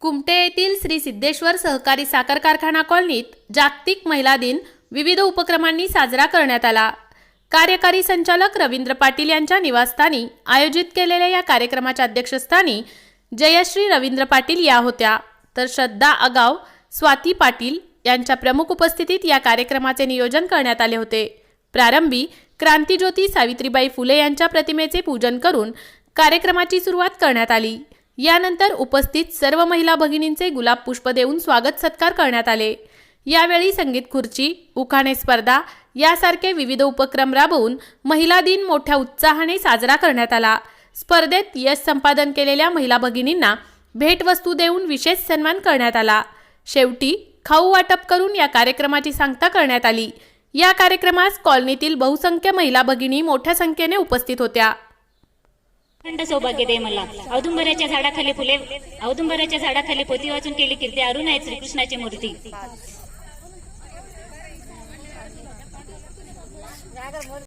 कुमटे येथील श्री सिद्धेश्वर सहकारी साखर कारखाना कॉलनीत जागतिक महिला दिन विविध उपक्रमांनी साजरा करण्यात आला. कार्यकारी संचालक रवींद्र पाटील यांच्या निवासस्थानी आयोजित केलेल्या या कार्यक्रमाच्या अध्यक्षस्थानी जयश्री रवींद्र पाटील या होत्या. तर श्रद्धा आगाव स्वाती पाटील यांच्या प्रमुख उपस्थितीत या कार्यक्रमाचे नियोजन करण्यात आले होते. प्रारंभी क्रांतीज्योती सावित्रीबाई फुले यांच्या प्रतिमेचे पूजन करून कार्यक्रमाची सुरुवात करण्यात आली. यानंतर उपस्थित सर्व महिला भगिनींचे गुलाब पुष्प देऊन स्वागत सत्कार करण्यात आले. यावेळी संगीत खुर्ची उखाणे स्पर्धा यासारखे विविध उपक्रम राबवून महिला दिन मोठ्या उत्साहाने साजरा करण्यात आला. स्पर्धेत यश संपादन केलेल्या महिला भगिनींना भेटवस्तू देऊन विशेष सन्मान करण्यात आला. शेवटी खाऊ वाटप करून या कार्यक्रमाची सांगता करण्यात आली. या कार्यक्रमास कॉलनीतील बहुसंख्य महिला भगिनी मोठ्या संख्येने उपस्थित होत्या. खंड सौभाग्य दे मला. औदुंबराच्या झाडाखाली फुले औदुंबराच्या झाडाखाली पोती वाचून केली कीर्ती. अरुण आहे श्रीकृष्णाची मूर्ती.